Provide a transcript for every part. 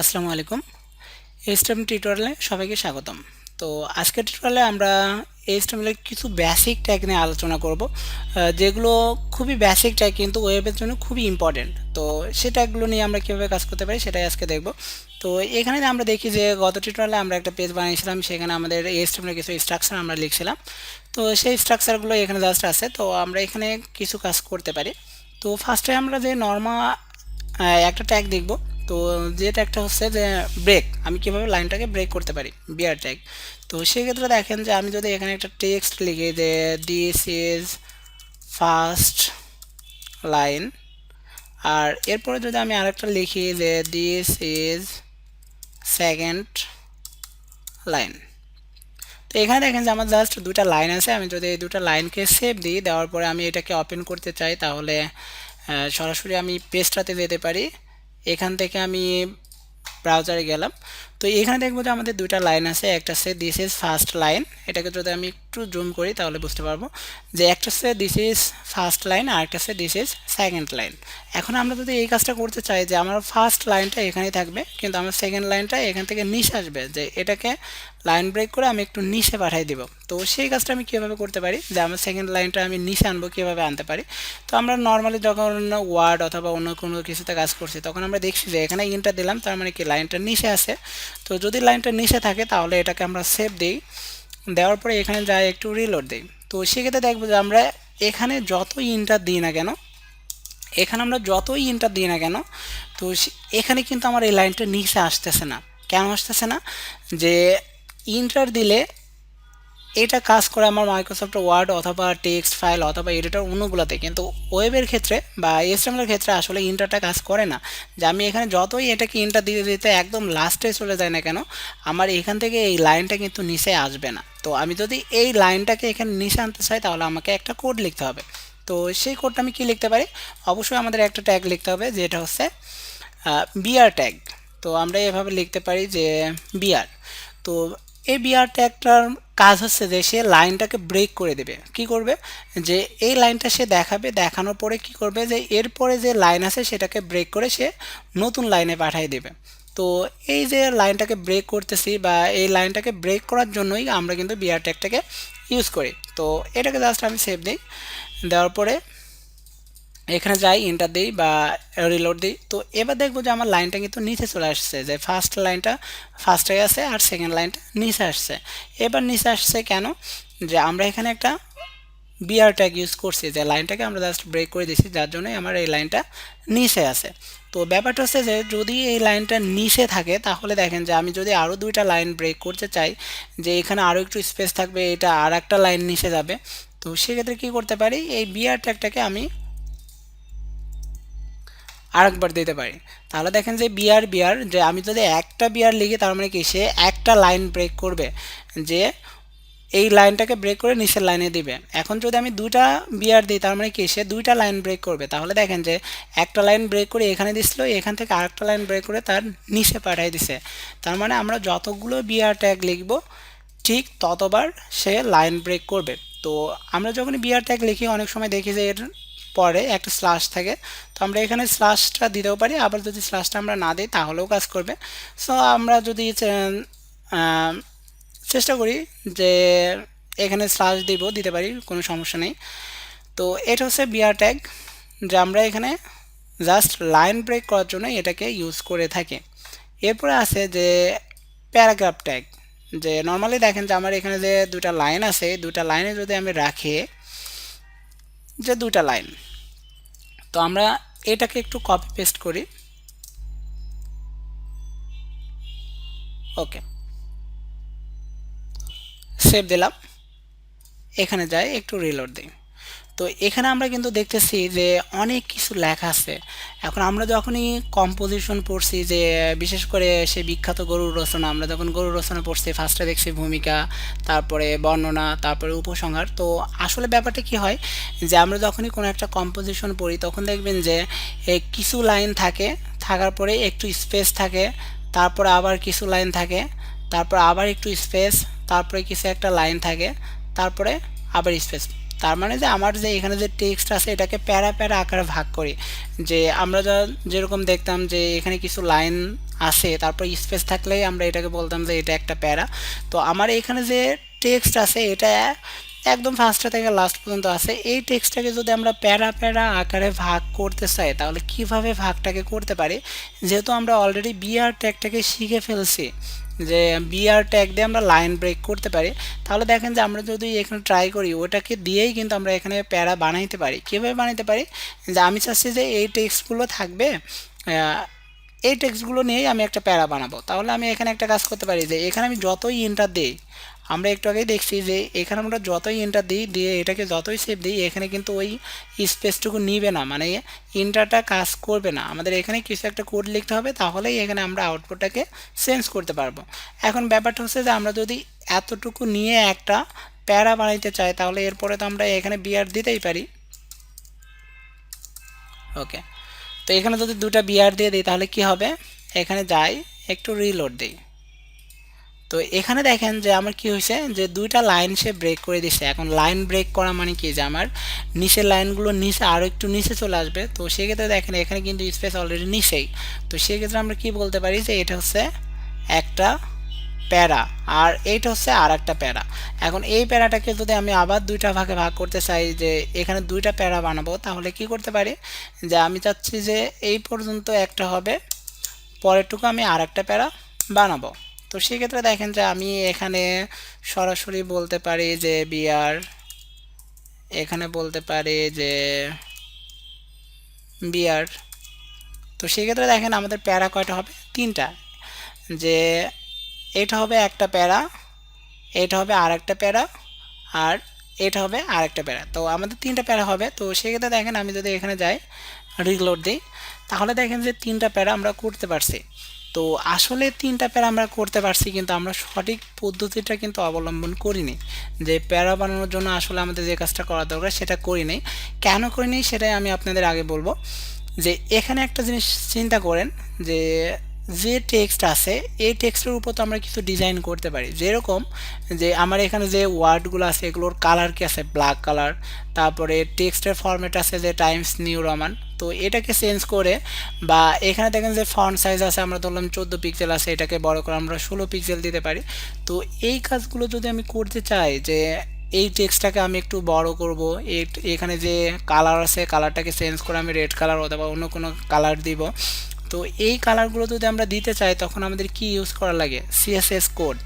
আসসালামু আলাইকুম। এইচটিএম টিউটোরিয়ালে সবাইকে স্বাগতম। তো আজকের টিউটোরিয়ালে আমরা এইচটিএমএলের কিছু বেসিক ট্যাগ নিয়ে আলোচনা করব যেগুলো খুবই বেসিক ট্যাগ কিন্তু ওয়েবের জন্য খুবই ইম্পর্টেন্ট তো ট্যাগগুলো নিয়ে আমরা কীভাবে কাজ করতে পারি সেটাই আজকে দেখব। তো এখানে আমরা দেখি যে গত টিউটোরিয়ালে আমরা একটা পেজ বানিয়েছিলাম, সেখানে আমাদের এইচটিএমএলের কিছু স্ট্রাকচার আমরা লিখছিলাম। তো সেই স্ট্রাকচারগুলো এখানে জাস্ট আছে। তো আমরা এখানে কিছু কাজ করতে পারি। তো ফার্স্টে আমরা যে নর্মাল একটা ট্যাগ দেখব। তো যেটা একটা হচ্ছে যে ব্রেক আমি কীভাবে লাইনটাকে ব্রেক করতে পারি? বিয়ার ট্যাগ তো সেক্ষেত্রে দেখেন যে আমি যদি এখানে একটা টেক্সট লিখি যে দিস ইজ ফার্স্ট লাইন আর এরপরে যদি আমি আরেকটা লিখি যে দিস ইজ সেকেন্ড লাইন তো এখানে দেখেন যে আমার জাস্ট দুটা লাইন আছে। আমি যদি এই দুটা লাইনকে সেভ দিই, দেওয়ার পরে আমি এটাকে ওপেন করতে চাই, তাহলে সরাসরি আমি পেজটাতে যেতে পারি। এখান থেকে আমি ব্রাউজারে গেলাম। তো এখানে দেখব যে আমাদের দুইটা লাইন আছে, একটা হচ্ছে দিস ইজ ফার্স্ট লাইন এটাকে যদি আমি একটু জুম করি তাহলে বুঝতে পারব যে একটা হচ্ছে দিস ইজ ফার্স্ট লাইন আর একটা হচ্ছে দিস ইজ সেকেন্ড লাইন এখন আমরা যদি এই কাজটা করতে চাই যে আমার ফার্স্ট লাইনটা এখানেই থাকবে, কিন্তু আমার সেকেন্ড লাইনটা এখান থেকে নিচে আসবে, যে এটাকে লাইন ব্রেক করে আমি একটু নিচে পাঠিয়ে দিব। তো সেই কাজটা আমি কীভাবে করতে পারি? যে আমার সেকেন্ড লাইনটা আমি নিচে আনব, কীভাবে আনতে পারি? তো আমরা নর্মালি যখন অন্য ওয়ার্ড অথবা অন্য কোনো কিছুতে কাজ করছি, তখন আমরা দেখছি যে এখানে ইনটা দিলাম, তার মানে কি লাইনটা নিচে আছে। তো যদি লাইনটা নিচে থাকে, তাহলে এটাকে আমরা সেভ দিই। দেওয়ার পরে এখানে যাই, একটু রিলোড দিই। তো সেক্ষেত্রে দেখব যে আমরা এখানে যতই ইন্টার দিই না কেন, এখানে আমরা যতই ইন্টার দিই না কেন, তো এখানে কিন্তু আমার এই লাইনটা নিচে আসতেছে না। কেন আসতেছে না? যে ইন্টার দিলে এটা কাজ করে আমার মাইক্রোসফট ওয়ার্ড অথবা টেক্সট ফাইল অথবা এডিটর অন্যগুলোতে। কিন্তু ওয়েবের ক্ষেত্রে বা এসএমএলের ক্ষেত্রে আসলে ইন্টারটা কাজ করে না। যে আমি এখানে যতই এটাকে ইন্টার দিতে দিতে একদম লাস্টে চলে যায় না কেন, আমার এখান থেকে এই লাইনটা কিন্তু নিচে আসবে না। তো আমি যদি এই লাইনটাকে এখানে নিচে আনতে চাই, তাহলে আমাকে একটা কোড লিখতে হবে। তো সেই কোডটা আমি কি লিখতে পারি? অবশ্যই আমাদের একটা ট্যাগ লিখতে হবে, যেটা হচ্ছে বিআর ট্যাগ তো আমরা এভাবে লিখতে পারি যে বিআর তো এই বিআর ট্যাগটার কাজ হচ্ছে যে সে লাইনটাকে ব্রেক করে দেবে। কি করবে? যে এই লাইনটা সে দেখাবে, দেখানোর পরে কি করবে? যে এরপরে যে লাইন আছে সেটাকে ব্রেক করে সে নতুন লাইনে পাঠিয়ে দেবে। তো এই যে লাইনটাকে ব্রেক করতেছি বা এই লাইনটাকে ব্রেক করার জন্যই আমরা কিন্তু বিআর ট্যাগটাকে ইউজ করি। তো এটাকে জাস্ট আমি সেভ দিই। দেওয়ার পরে এখানে যাই ইন্টার দিই বা রিলোড দিই। তো এবার দেখব যে আমার লাইনটা কিন্তু নিচে চলে আসছে, যে ফার্স্ট লাইনটা ফার্স্টে আছে আর সেকেন্ড লাইনটা নিচে আসছে। এবার নিচে আসছে কেন? যে আমরা এখানে একটা বিআর ট্যাগ ইউজ করছি, যে লাইনটাকে আমরা জাস্ট ব্রেক করে দিছি যার জন্যই আমার এই লাইনটা নিচে আছে। তো ব্যাপারটা হচ্ছে যে যদি এই লাইনটা নিচে থাকে, তাহলে দেখেন যে আমি যদি আরও দুইটা লাইন ব্রেক করতে চাই, যে এখানে আরও একটু স্পেস থাকবে, এটা আর একটা লাইন নিচে যাবে, তো সেক্ষেত্রে কী করতে পারি? এই বিআর ট্যাগটাকে আমি আরেকবার দিতে পারি। তাহলে দেখেন যে বিয়ার বিয়ার, যে আমি যদি একটা বিয়ার লিখি, তার মানে কি সে একটা লাইন ব্রেক করবে, যে এই লাইনটাকে ব্রেক করে নিচের লাইনে দিবে। এখন যদি আমি দুইটা বিয়ার দিই, তার মানে কি সে দুইটা লাইন ব্রেক করবে। তাহলে দেখেন যে একটা লাইন ব্রেক করে এখানে দিছিল, এখান থেকে আরেকটা লাইন ব্রেক করে তার নিচে পাঠিয়ে দিছে। তার মানে আমরা যতগুলো বিয়ার ট্যাগ লিখব, ঠিক ততবার সে লাইন ব্রেক করবে। তো আমরা যখন বিয়ার ট্যাগ লিখি, অনেক সময় দেখি যে এর পরে একটা স্ল্যাশ থাকে। তো আমরা এখানে স্ল্যাশটা দিতেও পারি, আবার যদি স্ল্যাশটা আমরা না দিই তাহলেও কাজ করবে। সো আমরা যদি চেষ্টা করি যে এখানে স্ল্যাশ দিব, দিতে পারি, কোনো সমস্যা নেই। তো এটা হচ্ছে বিয়ার ট্যাগ যে আমরা এখানে জাস্ট লাইন ব্রেক করার জন্য এটাকে ইউজ করে থাকি। এরপরে আছে যে প্যারাগ্রাফ ট্যাগ যে নর্মালি দেখেন যে আমার এখানে যে দুটা লাইন আছে দুটা লাইনে যদি আমি রাখি যে দুটা লাইন। তো আমরা এটাকে একটু কপি পেস্ট করি। ওকে সেভ দিলাম। এখানে যাই, একটু রিলোড দিই। তো এখানে আমরা কিন্তু দেখতেছি যে অনেক কিছু লেখা আছে। এখন আমরা যখনই কম্পোজিশন পড়ছি যে, বিশেষ করে সে বিখ্যাত গরুর রচনা, আমরা যখন গরুর রচনা পড়ছি ফার্স্টে দেখছি ভূমিকা, তারপরে বর্ণনা, তারপরে উপসংহার, তো আসলে ব্যাপারটা কি হয় যে, আমরা যখনই কোনো একটা কম্পোজিশন পড়ি, তখন দেখবেন যে কিছু লাইন থাকে, থাকার পরে একটু স্পেস থাকে, তারপরে আবার কিছু লাইন থাকে, তারপর আবার একটু স্পেস তারপরে কিছু একটা লাইন থাকে, তারপরে আবার স্পেস তার মানে যে আমার যে এখানে যে টেক্সট আছে, এটাকে প্যারা প্যারা আকারে ভাগ করি। যে আমরা যা যেরকম দেখতাম যে এখানে কিছু লাইন আছে, তারপর স্পেস থাকলেই আমরা এটাকে বলতাম যে এটা একটা প্যারা। তো আমার এখানে যে টেক্সট আছে, এটা একদম ফার্স্টটা থেকে লাস্ট পর্যন্ত আছে। এই টেক্সটটাকে যদি আমরা প্যারা প্যারা আকারে ভাগ করতে চাই, তাহলে কীভাবে ভাগটাকে করতে পারি? যেহেতু আমরা অলরেডি বিআর ট্যাগটাকে শিখে ফেলছি যে বিআর ট্যাগ দিয়ে আমরা লাইন ব্রেক করতে পারি, তাহলে দেখেন যে আমরা যদি এখানে ট্রাই করি, ওটাকে দিয়েই কিন্তু আমরা এখানে প্যারা বানাইতে পারি। কীভাবে বানাইতে পারি? যে আমি চাচ্ছি যে এই টেক্সটগুলো থাকবে এই টেক্সটগুলো নিয়েই আমি একটা প্যারা বানাবো। তাহলে আমি এখানে একটা কাজ করতে পারি যে এখানে আমি যতই ইন্টার দিই আমরা একটু আগেই দেখছি যে এখানে আমরা যতই ইন্টার দিই, দিয়ে এটাকে যতই সেভ দিই, এখানে কিন্তু ওই স্পেসটুকু নিবে না। মানে ইন্টারটা কাজ করবে না। আমাদের এখানে কিছু একটা কোড লিখতে হবে, তাহলেই এখানে আমরা আউটপুটটাকে চেঞ্জ করতে পারব। এখন ব্যাপারটা হচ্ছে যে আমরা যদি এতটুকু নিয়ে একটা প্যারা বানাইতে চাই, তাহলে এরপরে তো আমরা এখানে বিয়ার দিতেই পারি। ওকে তো এখানে যদি দুটা বিয়ার দিয়ে দিই, তাহলে কি হবে? এখানে যাই, একটু রিলোড দিই। তো এখানে দেখেন যে আমার কি হয়েছে যে দুইটা লাইন সে ব্রেক করে দিছে। এখন লাইন ব্রেক করা মানে কি? যে আমার নিচের লাইনগুলো নিচে আরও একটু নিচে চলে আসবে। তো সেক্ষেত্রে দেখেন এখানে কিন্তু স্পেস অলরেডি নিচেই। তো সেক্ষেত্রে আমরা কি বলতে পারি যে এটা হচ্ছে একটা প্যারা আর এইটা হচ্ছে আর একটা প্যারা। এখন এই প্যারাটাকে যদি আমি আবার দুইটা ভাগে ভাগ করতে চাই যে এখানে দুইটা প্যারা বানাবো, তাহলে কি করতে পারি? যে আমি চাচ্ছি যে এই পর্যন্ত একটা হবে, পরেরটুকু আমি আর একটা প্যারা বানাবো। তো সেক্ষেত্রে দেখেন যে আমি এখানে সরাসরি বলতে পারি যে বিয়ার এখানে বলতে পারি যে বিয়ার তো সেক্ষেত্রে দেখেন আমাদের প্যারা কয়টা হবে? তিনটা। যে এটা হবে একটা প্যারা, এটা হবে আর একটা প্যারা, আর এটা হবে আর একটা প্যারা। তো আমাদের তিনটা প্যারা হবে। তো সেক্ষেত্রে দেখেন আমি যদি এখানে যাই রিলোড দিই, তাহলে দেখেন যে তিনটা প্যারা আমরা করতে পারছি। তো আসলে তিনটা প্যারা আমরা করতে পারছি, কিন্তু আমরা সঠিক পদ্ধতিটা কিন্তু অবলম্বন করিনি। যে প্যারা বানানোর জন্য আসলে আমাদের যে কাজটা করা দরকার সেটা করিনি কেন করিনি সেটাই আমি আপনাদের আগে বলব। যে এখানে একটা জিনিস চিন্তা করেন যে যে টেক্সট আছে, এই টেক্সটের উপর তো আমরা কিছু ডিজাইন করতে পারি। যেরকম যে আমার এখানে যে ওয়ার্ডগুলো আছে, এগুলোর কালার কি আছে? ব্ল্যাক কালার তারপরে টেক্সটের ফরম্যাট আছে যে টাইমস নিউ রমান তো এটাকে চেঞ্জ করে বা এখানে দেখেন যে ফন্ট সাইজ আছে, আমরা ধরলাম চোদ্দ পিক্সেল আছে, এটাকে বড় করে আমরা ষোলো পিক্সেল দিতে পারি। তো এই কাজগুলো যদি আমি করতে চাই যে এই টেক্সটটাকে আমি একটু বড় করব এখানে যে কালার আছে কালারটাকে চেঞ্জ করে আমি রেড কালার অথবা অন্য কোনো কালার দিব তো এই কালারগুলো যদি আমরা দিতে চাই, তখন আমাদের কি ইউজ করা লাগে? সিএসএস কোড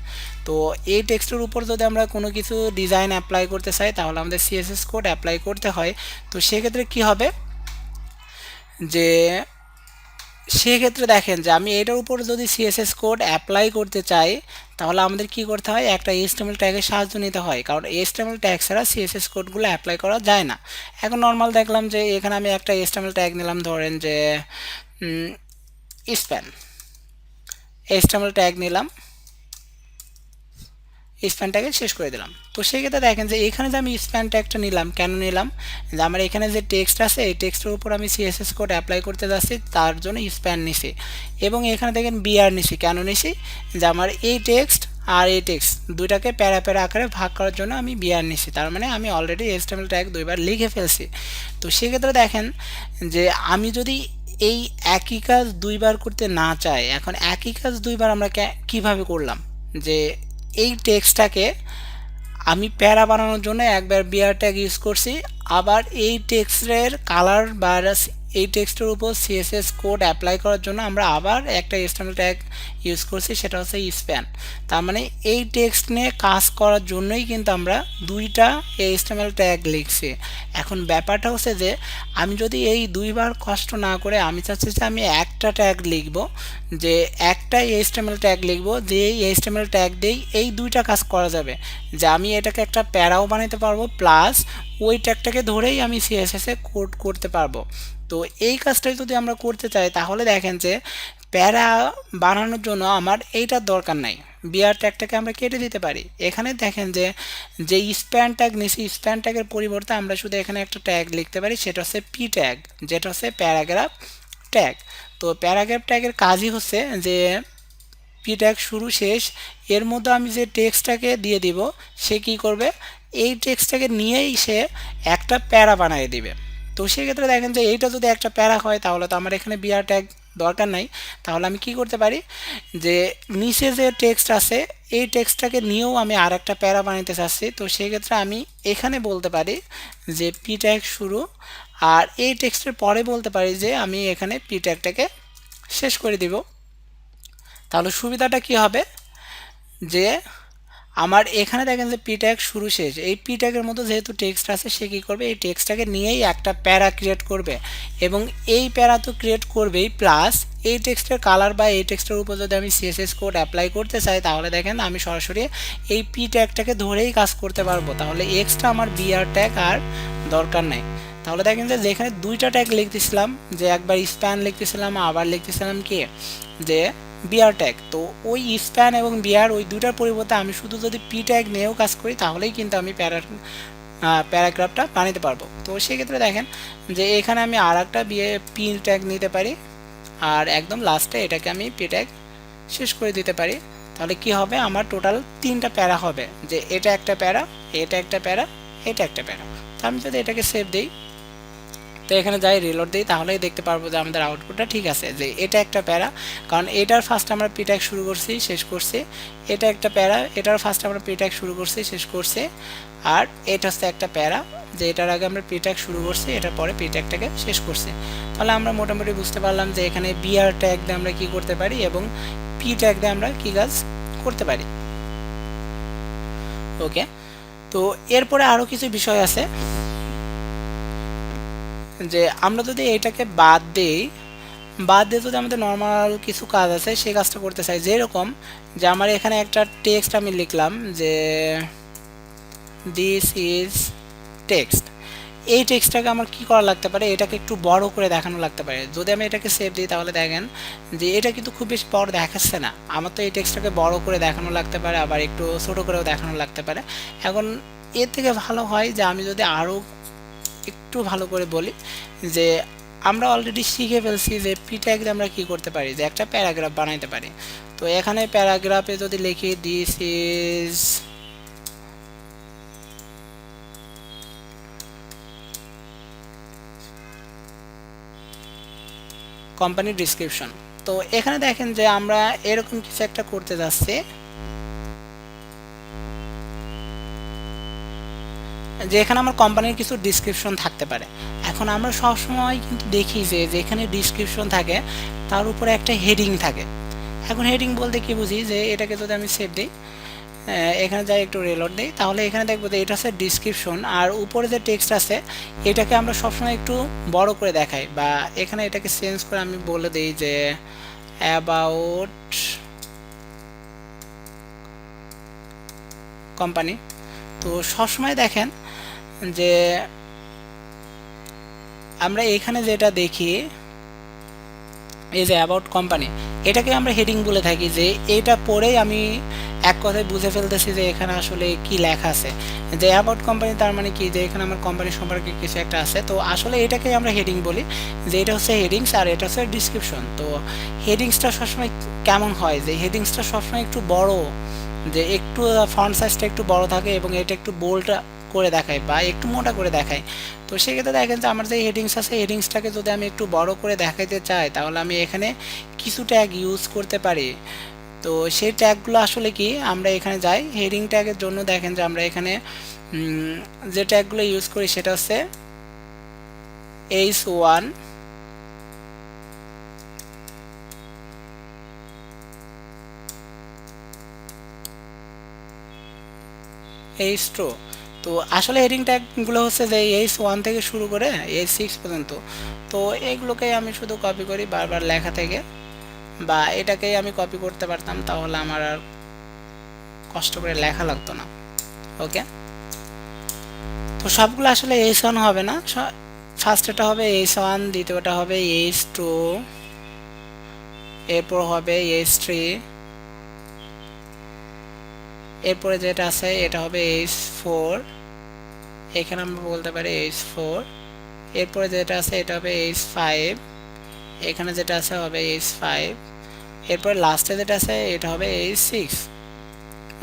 তো এই টেক্সটের উপর যদি আমরা কোনো কিছু ডিজাইন অ্যাপ্লাই করতে চাই, তাহলে আমাদের সিএসএস কোড অ্যাপ্লাই করতে হয়। তো সেক্ষেত্রে কি হবে? যে সেক্ষেত্রে দেখেন যে আমি এটার উপর যদি সিএসএস কোড অ্যাপ্লাই করতে চাই, তাহলে আমাদের কি করতে হয়? একটা এস্টেমেল ট্যাগের সাহায্য নিতে হয়। কারণ এস্টেমেল ট্যাগ ছাড়া সিএসএস কোডগুলো অ্যাপ্লাই করা যায় না। এখন নর্মাল দেখলাম যে এখানে আমি একটা এস্টেমেল ট্যাগ নিলাম, ধরেন যে স্প্যান এস্টেমেল ট্যাগ নিলাম। স্প্যান ট্যাগে শেষ করে দিলাম। তো সেক্ষেত্রে দেখেন যে এখানে যে আমি স্প্যান ট্যাগটা নিলাম, কেন নিলাম? যে আমার এখানে যে টেক্সট আছে, এই টেক্সটের উপর আমি সিএসএস কোড অ্যাপ্লাই করতে যাচ্ছি, তার জন্য স্প্যান নিছি। এবং এখানে দেখেন বিআর নিছি। কেন নিছি? যে আমার এই টেক্সট আর এই টেক্সট দুইটাকে প্যারা প্যারা আকারে ভাগ করার জন্য আমি বিআর নিছি। তার মানে আমি অলরেডি এস্টেমেল ট্যাগ দুইবার লিখে ফেলছি। তো সেক্ষেত্রে দেখেন যে আমি যদি এই একই কাজ দুইবার করতে না চায়, এখন একই কাজ দুইবার আমরা কীভাবে করলাম? যে এই টেক্সটটাকে আমি প্যারা বানানোর জন্য একবার বিয়ার ট্যাগ ইউজ করছি, আবার এই টেক্সটের কালার বা এই টেক্সটের উপর সিএসএস কোড অ্যাপ্লাই করার জন্য আমরা আবার একটা এক্সটার্নাল ট্যাগ ইউজ করছি, সেটা হচ্ছে স্প্যান তার মানে এই টেক্সট নিয়ে কাজ করার জন্যই কিন্তু আমরা দুইটা এক্সটার্নাল ট্যাগ লিখছি। এখন ব্যাপারটা হচ্ছে যে, আমি যদি এই দুইবার কষ্ট না করে, আমি চাচ্ছি যে আমি একটা ট্যাগ লিখব, যে একটা এইচটিএমএল ট্যাগ লিখব, যে এই এইচটিএমএল ট্যাগ দিয়েই এই দুইটা কাজ করা যাবে। যে আমি এটাকে একটা প্যারাও বানাতে পারব প্লাস ওই ট্যাগটাকে ধরেই আমি সিএসএসে কোড করতে পারব। তো এই কাজটাই যদি আমরা করতে চাই, তাহলে দেখেন যে প্যারা বানানোর জন্য আমার এইটার দরকার নাই। বিয়ার ট্যাগটাকে আমরা কেটে দিতে পারি। এখানে দেখেন যে যে স্প্যান ট্যাগ নিছি স্প্যান ট্যাগের পরিবর্তে আমরা শুধু এখানে একটা ট্যাগ লিখতে পারি, সেটা হচ্ছে পি ট্যাগ যেটা হচ্ছে প্যারাগ্রাফ ট্যাগ তো প্যারাগ্রাফ ট্যাগের কাজই হচ্ছে যে পি ট্যাগ শুরু শেষ, এর মধ্যে আমি যে টেক্সটটাকে দিয়ে দিব, সে কি করবে? এই টেক্সটটাকে নিয়েই সে একটা প্যারা বানিয়ে দিবে। তো সেক্ষেত্রে দেখেন যে এইটা যদি একটা প্যারা হয়, তাহলে তো আমার এখানে বিয়ার ট্যাগ দরকার নাই। তাহলে আমি কি করতে পারি? যে নিচে যে টেক্সট আছে, এই টেক্সটটাকে নিয়েও আমি আর একটা প্যারা বানাইতে চাচ্ছি। তো সেই ক্ষেত্রে আমি এখানে বলতে পারি যে পি ট্যাগ শুরু, আর এই টেক্সটের পরে বলতে পারি যে আমি এখানে পি ট্যাগটাকে শেষ করে দিব। তাহলে সুবিধাটা কি হবে? যে আমার এখানে দেখেন যে পি ট্যাগ শুরু শেষ। এই পি ট্যাগের মধ্যে যেহেতু টেক্সট আছে, সে কী করবে? এই টেক্সটটাকে নিয়েই একটা প্যারা ক্রিয়েট করবে। এবং এই প্যারা তো ক্রিয়েট করবেই প্লাস এই টেক্সটের কালার বা এই টেক্সটের উপর যদি আমি সিএসএস কোড অ্যাপ্লাই করতে চাই, তাহলে দেখেন আমি সরাসরি এই পি ট্যাগটাকে ধরেই কাজ করতে পারব। তাহলে এক্সট্রা আমার বিআর ট্যাগ আর দরকার নাই। তাহলে দেখেন যে যেখানে দুইটা ট্যাগ লিখতেছিলাম, যে একবার স্প্যান লিখতেছিলাম, আবার লিখতেছিলাম কি? যে বিআর ট্যাগ তো ওই স্প্যান এবং বিআর ওই দুটার পরিবর্তে আমি শুধু যদি পি ট্যাগ নিয়েও কাজ করি, তাহলেই কিন্তু আমি প্যারা প্যারাগ্রাফটা বানাতে পারব। তো সেক্ষেত্রে দেখেন যে এখানে আমি আর একটা বিয়ে পি ট্যাগ নিতে পারি আর একদম লাস্টে এটাকে আমি পি ট্যাগ শেষ করে দিতে পারি। তাহলে কি হবে? আমার টোটাল তিনটা প্যারা হবে। যে এটা একটা প্যারা এটা একটা প্যারা এটা একটা প্যারা তো আমি যদি এটাকে সেভ দিই তো এখানে যাই রিলোড দিই, তাহলেই দেখতে পারব যে আমাদের আউটপুটটা ঠিক আছে, যে এটা একটা প্যারা। কারণ এটার ফার্স্ট আমরা পিট্যাক শুরু করছি, শেষ করছি। এটা একটা প্যারা, এটার ফার্স্ট আমরা পিট্যাক শুরু করছি, শেষ করছি। আর এটা হচ্ছে একটা প্যারা, যে এটার আগে আমরা পিট্যাক শুরু করছি, এটার পরে পিট্যাকটাকে শেষ করছি। তাহলে আমরা মোটামুটি বুঝতে পারলাম যে এখানে বিআর ট্যাগ দিয়ে আমরা কি করতে পারি এবং পি ট্যাগ দিয়ে আমরা কি কাজ করতে পারি। ওকে তো এরপরে আরও কিছু বিষয় আছে। যে আমরা যদি এটাকে বাদ দিই, বাদ দিয়ে যদি আমাদের নর্মাল কিছু কাজ আছে, সেই কাজটা করতে চাই। যেরকম যে আমার এখানে একটা টেক্সট আমি লিখলাম যে দিস ইজ টেক্সট এই টেক্সটটাকে আমার কি করা লাগতে পারে? এটাকে একটু বড় করে দেখানো লাগতে পারে। যদি আমি এটাকে সেভ দিই, তাহলে দেখেন যে এটা কিন্তু খুব বেশি বড় দেখাচ্ছে না। আমার তো এই টেক্সটটাকে বড় করে দেখানো লাগতে পারে, আবার একটু ছোটো করেও দেখানো লাগতে পারে। এখন এর থেকে ভালো হয় যে আমি যদি আরও একটু ভালো করে বলি যে আমরা অলরেডি শিখে ফেলছি যে পি ট্যাগ আমরা কি করতে পারি, যে একটা প্যারাগ্রাফ বানাইতে পারি। তো এখানে প্যারাগ্রাফে যদি লিখি দিস ইজ কোম্পানির ডিসক্রিপশন তো এখানে দেখেন যে আমরা এরকম কিছু একটা করতে যাচ্ছি। যে এখানে আমার কোম্পানির কিছু ডিসক্রিপশন থাকতে পারে। এখন আমরা সবসময় কিন্তু দেখি যে যেখানে ডিসক্রিপশন থাকে, তার উপরে একটা হেডিং থাকে। এখন হেডিং বলতে কি বুঝি? যে এটাকে যদি আমি সেভ দিই এখানে যাই একটু রেলোড দিই, তাহলে এখানে দেখব যে এটা হচ্ছে ডিসক্রিপশন আর উপরে যে টেক্সট আছে, এটাকে আমরা সবসময় একটু বড় করে দেখাই, বা এখানে এটাকে চেঞ্জ করে আমি বলে দিই যে অ্যাবাউট কোম্পানি তো সবসময় দেখেন যে আমরা এখানে যেটা দেখি এই যে অ্যাবাউট কোম্পানি এটাকে আমরা হেডিং বলে থাকি যে এটা পড়েই আমি এক কথায় বুঝে ফেলতেছি যে এখানে আসলে কি লেখা আছে। যে অ্যাবাউট কোম্পানি তার মানে কি? যে এখানে আমার কোম্পানি সম্পর্কে কিছু একটা আছে। তো আসলে এটাকে আমরা হেডিং বলি। যে এটা হচ্ছে হেডিংস আর এটা হচ্ছে ডিসক্রিপশন তো হেডিংসটা সবসময় কেমন হয়? যে হেডিংসটা সবসময় একটু বড়। যে একটু ফন্ট সাইজটা একটু বড় থাকে এবং এটা একটু বোল্ডটা করে দেখায় বা একটু মোটা করে দেখায় তো সেক্ষেত্রে দেখেন যে আমার যে হেডিংস আছে হেডিংসটাকে যদি আমি একটু বড় করে দেখাইতে চাই, তাহলে আমি এখানে কিছু ট্যাগ ইউজ করতে পারি। তো সেই ট্যাগগুলো আসলে কি, আমরা এখানে যাই হেডিং ট্যাগের জন্য দেখেন যে আমরা এখানে যে ট্যাগগুলো ইউজ করি সেটা হচ্ছে এইচ ওয়ান এইচ টু তো আসলে হেডিং ট্যাগগুলো হচ্ছে যে এইচ ওয়ান থেকে শুরু করে এইচ সিক্স পর্যন্ত। তো এইগুলোকে আমি শুধু কপি করি বারবার লেখা থেকে বা এটাকেই আমি কপি করতে পারতাম তাহলে আমার আর কষ্ট করে লেখা লাগতো না। ওকে তো সবগুলো আসলে এইচ ওয়ান হবে না। ফার্স্ট এটা হবে এইচ ওয়ান দ্বিতীয়টা হবে এইচ টু এরপর হবে এইচ থ্রি এরপরে যেটা আছে, এটা হবে এইচ ফোর এখানে আমরা বলতে পারি এইচ ফোর এরপরে যেটা আছে, এটা হবে এইচ ফাইভ এখানে যেটা আছে, হবে এইচ ফাইভ এরপরে লাস্টে যেটা আছে, এটা হবে এইচ সিক্স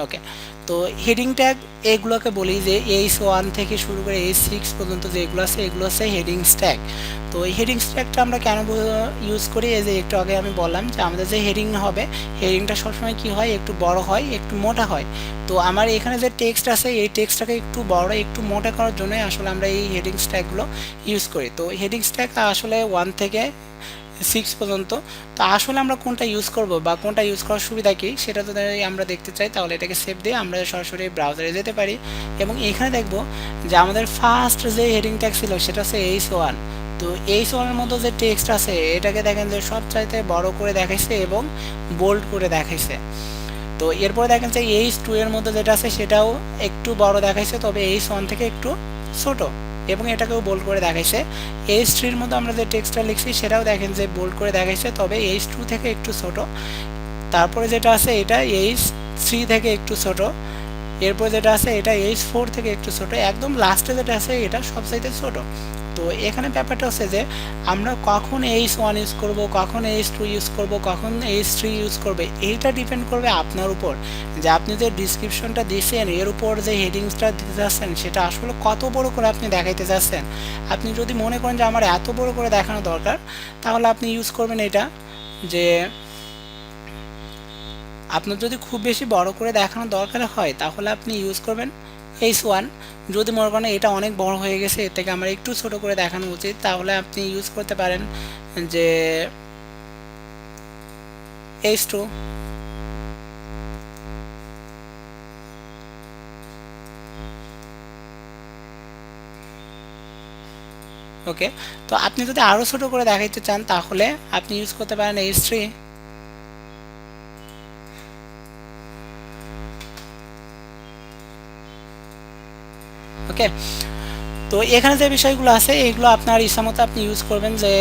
ওকে তো হেডিং ট্যাগ এগুলোকে বলি যে এইচ ওয়ান থেকে শুরু করে এইচ সিক্স পর্যন্ত যেগুলো আছে, এগুলো হচ্ছে হেডিং স্ট্যাগ তো এই হেডিং স্ট্যাগটা আমরা কেন ইউজ করি? এই যে একটু আগে আমি বললাম যে আমাদের যে হেডিং হবে হেডিংটা সবসময় কি হয়? একটু বড় হয়, একটু মোটা হয়। তো আমার এখানে যে টেক্সট আছে, এই টেক্সটটাকে একটু বড়, একটু মোটা করার জন্যই আসলে আমরা এই হেডিং স্ট্যাগগুলো ইউজ করি। তো হেডিং স্ট্যাগ আসলে ওয়ান থেকে সিক্স পর্যন্ত, তো আসলে আমরা কোনটা ইউজ করব বা কোনটা ইউজ করার সুবিধা কী, সেটা যদি আমরা দেখতে চাই, তাহলে এটাকে সেভ দিয়ে আমরা সরাসরি ব্রাউজারে যেতে পারি। এবং এখানে দেখব যে আমাদের ফার্স্ট যে হেডিং ট্যাগ ছিল, সেটা হচ্ছে এইচ ওয়ান তো এইচ ওয়ানের মধ্যে যে টেক্সট আছে, এটাকে দেখেন যে সব চাইতে বড় করে দেখাইছে এবং বোল্ড করে দেখাইছে। তো এরপরে দেখেন যে এইচ টু এর মধ্যে যেটা আছে, সেটাও একটু বড় দেখাইছে, তবে এইচ ওয়ান থেকে একটু ছোটো। এবং এটাকেও বোল্ড করে দেখাইছে। এইচ থ্রির মতো আমরা যে টেক্সটটা লিখছি, সেটাও দেখেন যে বোল্ড করে দেখাইছে, তবে এইচ টু থেকে একটু ছোট। তারপরে যেটা আছে, এটা এইচ থ্রি থেকে একটু ছোট। এরপর যেটা আছে, এটা এইচ ফোর থেকে একটু ছোট। একদম লাস্টে যেটা আছে, এটা সবচাইতে ছোট। তো এখানে ব্যাপারটা হচ্ছে যে আমরা কখন এইচ ওয়ান ইউজ করব, কখন এইচ টু ইউজ করব, কখন এইচ থ্রি ইউজ করবে, এইটা ডিপেন্ড করবে আপনার উপর। যে আপনি যে ডিসক্রিপশনটা দিচ্ছেন, এর উপর যে হেডিংসটা দিতে চাচ্ছেন সেটা আসলে কত বড় করে আপনি দেখাইতে চাচ্ছেন আপনি যদি মনে করেন যে আমার এত বড় করে দেখানো দরকার, তাহলে আপনি ইউজ করবেন এটা, যে আপনার যদি খুব বেশি বড় করে দেখানো দরকার হয়, তাহলে আপনি ইউজ করবেন এইচ ওয়ান যদি মনে করেন এটা অনেক বড় হয়ে গেছে এর থেকে আমার একটু ছোট করে দেখানো উচিত, তাহলে আপনি ইউজ করতে পারেন যে এইচ টু ওকে তো আপনি যদি আরও ছোট করে দেখাইতে চান, তাহলে আপনি ইউজ করতে পারেন এইচ থ্রি ওকে তো এখানে যে বিষয়গুলো আছে, এগুলো আপনার ইচ্ছামতো আপনি ইউজ করবেন যে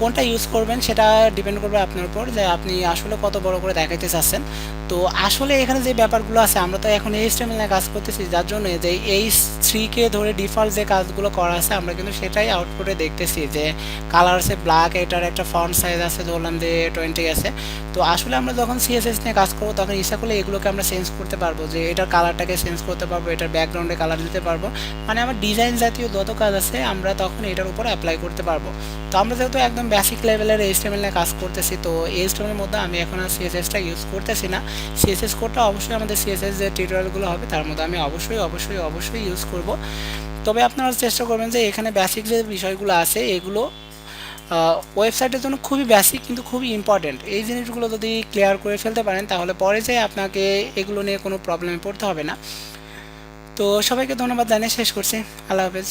কোনটা ইউজ করবেন সেটা ডিপেন্ড করবে আপনার উপর যে আপনি আসলে কত বড় করে দেখাইতে চাচ্ছেন। তো আসলে এখানে যে ব্যাপারগুলো আছে, আমরা তো এখন এইচ টেমিল কাজ করতেছি, যার জন্য যে এইচ থ্রিকে ধরে ডিফল্ট যে কাজগুলো করা আছে, আমরা কিন্তু সেটাই আউটপুটে দেখতেছি যে কালার আছে ব্ল্যাক এটার একটা ফন্ট সাইজ আছে, ধরলাম যে টোয়েন্টি আছে। তো আসলে আমরা যখন সিএসএস নিয়ে কাজ করব, তখন ইচ্ছা করলে এগুলোকে আমরা চেঞ্জ করতে পারব, যে এটার কালারটাকে চেঞ্জ করতে পারব, এটার ব্যাকগ্রাউন্ডে কালার দিতে পারব। মানে আমার ডিজাইন জাতীয় যত কাজ আছে, আমরা তখন এটার উপর অ্যাপ্লাই করতে পারব। তো আমরা যেহেতু একদম বেসিক লেভেলের এইচটিএমএল নিয়ে কাজ করতেছি, তো এইচটিএমএল মধ্যে আমি এখন আর সিএসএসটা ইউজ করতেছি না। সিএসএস কোডটা অবশ্যই আমাদের সিএসএস যে টিউটোরিয়ালগুলো হবে, তার মধ্যে আমি অবশ্যই অবশ্যই অবশ্যই ইউজ করব। তবে আপনারা চেষ্টা করবেন যে এখানে বেসিক যে বিষয়গুলো আছে, এগুলো ওয়েবসাইটের জন্য খুবই বেসিক কিন্তু খুবই ইম্পর্টেন্ট এই জিনিসগুলো যদি ক্লিয়ার করে ফেলতে পারেন, তাহলে পরে যে আপনাকে এগুলো নিয়ে কোনো প্রবলেমে পড়তে হবে না। তো সবাইকে ধন্যবাদ জানিয়ে শেষ করছি। আল্লাহ হাফেজ।